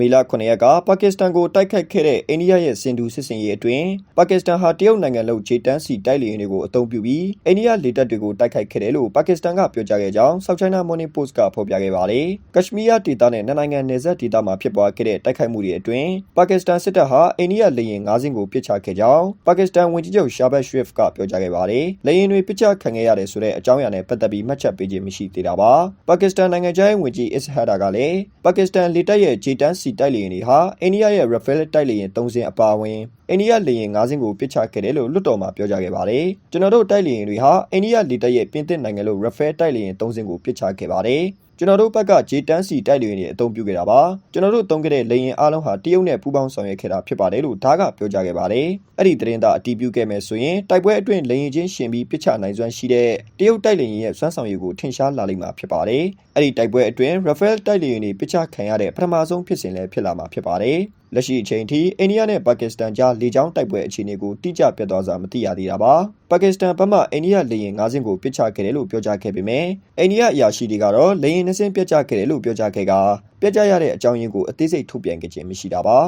မေလ9ရက်ကပါကစ္စတန်ကိုတိုက်ခိုက်ခဲ့တဲ့အိန္ဒိယရဲ့စင်တူစစ်စင်ရေးအတွင်းပါကစ္စတန်ဟာတရုတ်နိုင်ငံလုံးဂျေတန်းစီတိုက်လေယာဉ်တွေကိုအသုံးပြုပြီးအိန္ဒိယလေတပ်တွေကိုတိုက်ခိုက်ခဲ့တယ်လို့ပါကစ္စတန်ကပြောကြားခဲ့ကြောင်း South China Morning Post ကဖော်ပြခဲ့ပါတယ်။ကက်ရှမီးယားဒေသနဲ့နှစ်နိုင်ငံနယ်စပ်ဒေသမှာဖြစ်ပွားခဲ့တဲ့တိုက်ခိုက်မှုတွေအတွင်းပါကစ္စတန်စစ်တပ်ဟာအိန္ဒိယလေယာဉ်၅စင်းကိုပစ်ချခဲ့ကြောင်းပါကစ္စတန်ဝန်ကြီးချုပ်ရှာဘတ်ရှရစ်ကပြောကြားခဲ့ပါတယ်။လေယာဉ်တွေပစ်ချခံခဲ့ရတယ်ဆိုတဲ့အကြောင်းအရာနဲ့ပတ်သက်ပြီးမှတ်ချက်ပေးခြင်းမရှိသေးတာပါ။ပါကစ္စတန်နိုင်ငံခြားရေးဝန်ကြီးအစ်ဟာဒါကလည်းပါကစ္စတန်လေတပ်ရဲ့ဂျေတန်းစီတိုက်လေယာဉ်တွေဟာအိန္ဒိယရဲ့ Rafale တိုက်လေယာဉ်၃စင်းအပါအဝင်အိန္ဒိယလေယာဉ်၅စင်းကိုပစ်ချခဲ့တယ်လို့လွှတ်တော်မှာပြောကြားခဲ့ပါတယ်။ကျွန်တော်တို့တိုက်လေယာဉ်တွေဟာအိန္ဒိယလေတပ်ရဲ့ပြင်သစ်နိုင်ငံလို့ Rafale တိုက်လေယာဉ်၃စင်းကိုပစ်ချခဲ့ပါတယ်။ ကျွန်တော်တို့ဘက်ကဂျေတန်းစီတိုက်လေယာဉ်တွေအသုံးပြုခဲ့တာပါကျွန်တော်တို့သုံးခဲ့တဲ့လေယာဉ်အားလုံးဟာတရုတ်နဲ့ပူးပေါင်းဆောင်ရွက်ခဲ့တာဖြစ်ပါတယ်လို့ဒါကပြောကြားခဲ့ပါတယ်အဲ့ဒီသတင်းသားအတည်ပြုခဲ့မယ်ဆိုရင်တိုက်ပွဲအတွင်းလေယာဉ်ချင်းရှင်ပြီးပစ်ချနိုင်စွမ်းရှိတဲ့တရုတ်တိုက်လေယာဉ်ရဲ့စွမ်းဆောင်ရည်ကိုထင်ရှားလာလိမ့်မှာဖြစ်ပါတယ်အဲ့ဒီတိုက်ပွဲအတွင်း Rafael တိုက်လေယာဉ်တွေပစ်ချခံရတဲ့ပထမဆုံးဖြစ်စဉ်လည်းဖြစ်လာမှာဖြစ်ပါတယ်လက်ရှိအချိန်ထိအိန္ဒိယနဲ့ပါကစ္စတန်ကြားလေကြောင်းတိုက်ပွဲအခြေအနေကိုတိကျပြတ်သွားစွာမသိရသေးတာပါပါကစ္စတန်ဘက်မှအိန္ဒိယလေယာဉ်၅စင်းကိုပစ်ချခဲ့တယ်လို့ပြောကြားခဲ့ပေမဲ့အိန္ဒိယအရာရှိတွေကတော့လေယာဉ်၂စင်းပျက်ကျခဲ့တယ်လို့ပြောကြားခဲ့ကပျက်ကျရတဲ့အကြောင်းရင်းကိုအသေးစိတ်ထုတ်ပြန်ခဲ့ခြင်းမရှိတာပါ